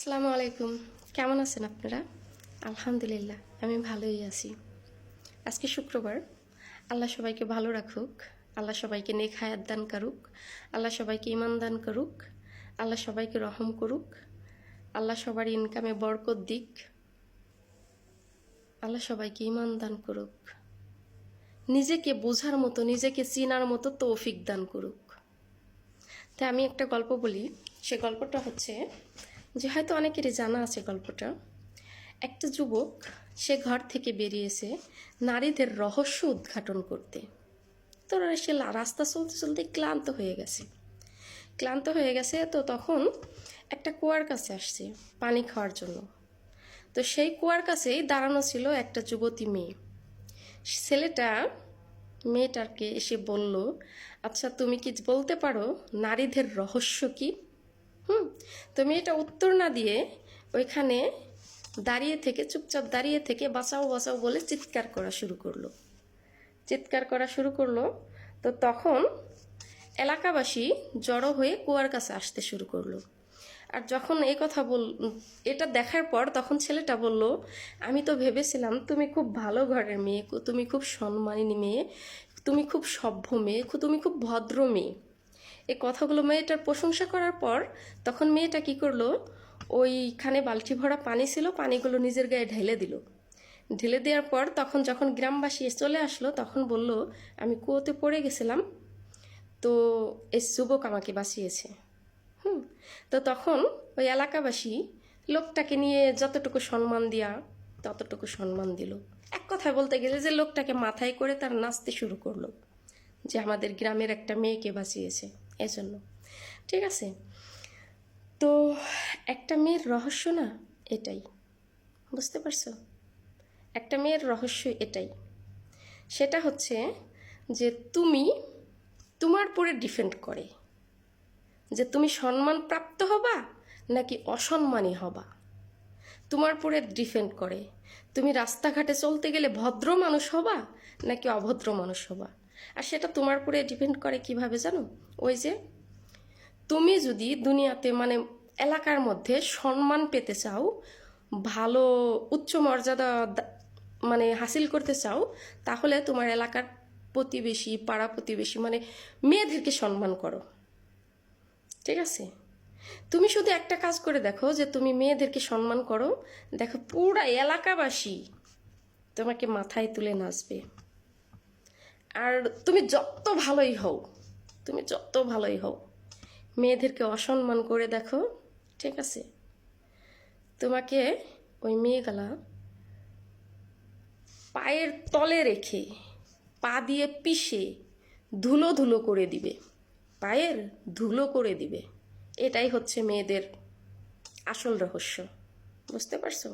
আসসালামু আলাইকুম। কেমন আছেন আপনারা? আলহামদুলিল্লাহ, আমি ভালোই আছি। আজকে শুক্রবার। আল্লাহ সবাইকে ভালো রাখুক। আল্লাহ সবাইকে নেক হায়াত দান করুক। আল্লাহ সবাইকে ইমান দান করুক। আল্লাহ সবাইকে রহম করুক। আল্লাহ সবার ইনকামে বরকত দিক। আল্লাহ সবাইকে ইমান দান করুক। নিজেকে বোঝার মতো, নিজেকে চিনার মতো তৌফিক দান করুক। তাই আমি একটা গল্প বলি। সে গল্পটা হচ্ছে যে হয়তো অনেকেরই জানা আছে গল্পটা। একটা যুবক, সে ঘর থেকে বেরিয়েছে নারীদের রহস্য উদ্ঘাটন করতে। তো সে রাস্তা চলতে চলতে ক্লান্ত হয়ে গেছে। ক্লান্ত হয়ে গেছে তো তখন একটা কুয়ার কাছে আসছে পানি খাওয়ার জন্য। তো সেই কুয়ার কাছেই দাঁড়ানো ছিল একটা যুবতী মেয়ে। ছেলেটা, মেয়েটাকে এসে বলল আচ্ছা তুমি কি বলতে পারো নারীদের রহস্য কি? হুম, তো মেয়েটা উত্তর না দিয়ে ওইখানে দাঁড়িয়ে থেকে, চুপচাপ দাঁড়িয়ে থেকে বাঁচাও বাঁচাও বলে চিৎকার করা শুরু করল। চিৎকার করা শুরু করল, তো তখন এলাকাবাসী জড়ো হয়ে কুয়ার কাছে আসতে শুরু করল। আর যখন এই কথা বল, এটা দেখার পর তখন ছেলেটা বলল, আমি তো ভেবেছিলাম তুমি খুব ভালো ঘরের মেয়ে তুমি খুব সম্মানী মেয়ে, তুমি খুব সভ্য মেয়ে তুমি খুব ভদ্র মেয়ে। এই কথাগুলো মেয়েটার প্রশংসা করার পর তখন মেয়েটা কি করল? ওইখানে বালতি ভরা পানি ছিল, পানিগুলো নিজের গায়ে ঢেলে দিল। ঢেলে দেওয়ার পর তখন যখন গ্রামবাসী চলে আসলো, তখন বলল, আমি কুয়োতে পড়ে গেছিলাম, তো এই যুবক আমাকে বাঁচিয়েছে। হুম, তো তখন ওই এলাকাবাসী লোকটাকে নিয়ে যতটুকু সম্মান দেওয়া ততটুকু সম্মান দিল। এক কথায় বলতে গেলে যে লোকটাকে মাথায় করে তার নাচতে শুরু করল, যে আমাদের গ্রামের একটা মেয়েকে বাঁচিয়েছে। এজন্য। ঠিক আছে? তো একটা মেয়ের রহস্য না এটাই। বুঝতে পারছ? একটা মেয়ের রহস্য এটাই। সেটা হচ্ছে যে তুমি তোমার পরে ডিপেন্ড করে। যে তুমি সম্মান প্রাপ্ত হবা নাকি অসম্মানী হবা? তোমার পরে ডিপেন্ড করে। তুমি রাস্তাঘাটে চলতে গেলে ভদ্র মানুষ হবা নাকি অভদ্র মানুষ হবা? আর সেটা তোমার উপরে ডিপেন্ড করে কীভাবে জানো? ওই যে তুমি যদি দুনিয়াতে মানে এলাকার মধ্যে সম্মান পেতে চাও, ভালো, উচ্চ মর্যাদা মানে হাসিল করতে চাও, তাহলে তোমার এলাকার প্রতিবেশী, পাড়া প্রতিবেশী মানে মেয়েদেরকে সম্মান করো। ঠিক আছে? তুমি শুধু একটা কাজ করে দেখো যে তুমি মেয়েদেরকে সম্মান করো। দেখো পুরা এলাকাবাসী তোমাকে মাথায় তুলে নাচবে। আর তুমি যত ভালোই হও তুমি যত ভালোই হও মেয়েদেরকে অসম্মান করে দেখো, ঠিক আছে? তোমাকে ওই মেয়েগুলা পায়ের তলে রেখে, পা দিয়ে পিষে ধুলো ধুলো করে দিবে। পায়ের ধুলো করে দিবে। এটাই হচ্ছে মেয়েদের আসল রহস্য। বুঝতে পারছ?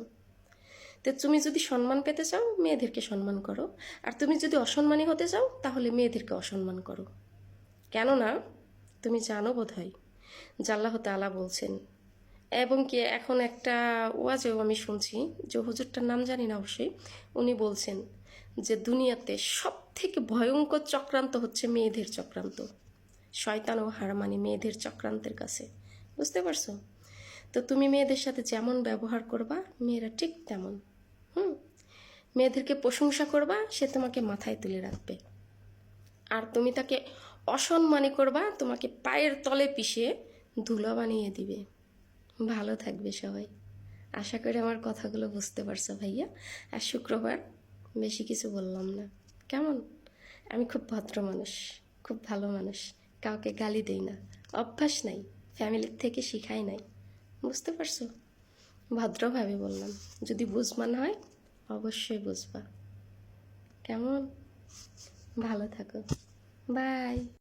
তো তুমি যদি সম্মান পেতে চাও, মেয়েদেরকে সম্মান করো। আর তুমি যদি অসম্মানী হতে চাও, তাহলে মেয়েদেরকে অসম্মান করো। কেননা, তুমি জানো বোধ হয় জাল্লাহ তালা বলছেন, এবং কি এখন একটা ওয়াজেও আমি শুনছি, যে হুজুরটার নাম জানি না অবশ্যই, উনি বলছেন যে দুনিয়াতে সব থেকে ভয়ঙ্কর চক্রান্ত হচ্ছে মেয়েদের চক্রান্ত। শয়তান ও হারমানি মেয়েদের চক্রান্তের কাছে। বুঝতে পারছ? তো তুমি মেয়েদের সাথে যেমন ব্যবহার করবা, মেয়েরা ঠিক তেমন। হুম, মেয়েদেরকে প্রশংসা করবা, সে তোমাকে মাথায় তুলে রাখবে। আর তুমি তাকে অসম্মানী করবা, তোমাকে পায়ের তলে পিষে ধুলো বানিয়ে দিবে। ভালো থাকবে সবাই। আশা করি আমার কথাগুলো বুঝতে পারছ ভাইয়া। আর শুক্রবার বেশি কিছু বললাম না। কেমন? আমি খুব ভদ্র মানুষ, খুব ভালো মানুষ। কাউকে গালি দেই না। অভ্যাস নাই ফ্যামিলির থেকে শিখাই নাই। বুঝতে পারছ? ভদ্রভাবে বললাম যদি বুঝমান হয় অবশ্যই বুঝবা। কেমন? ভালো থাকো। বাই।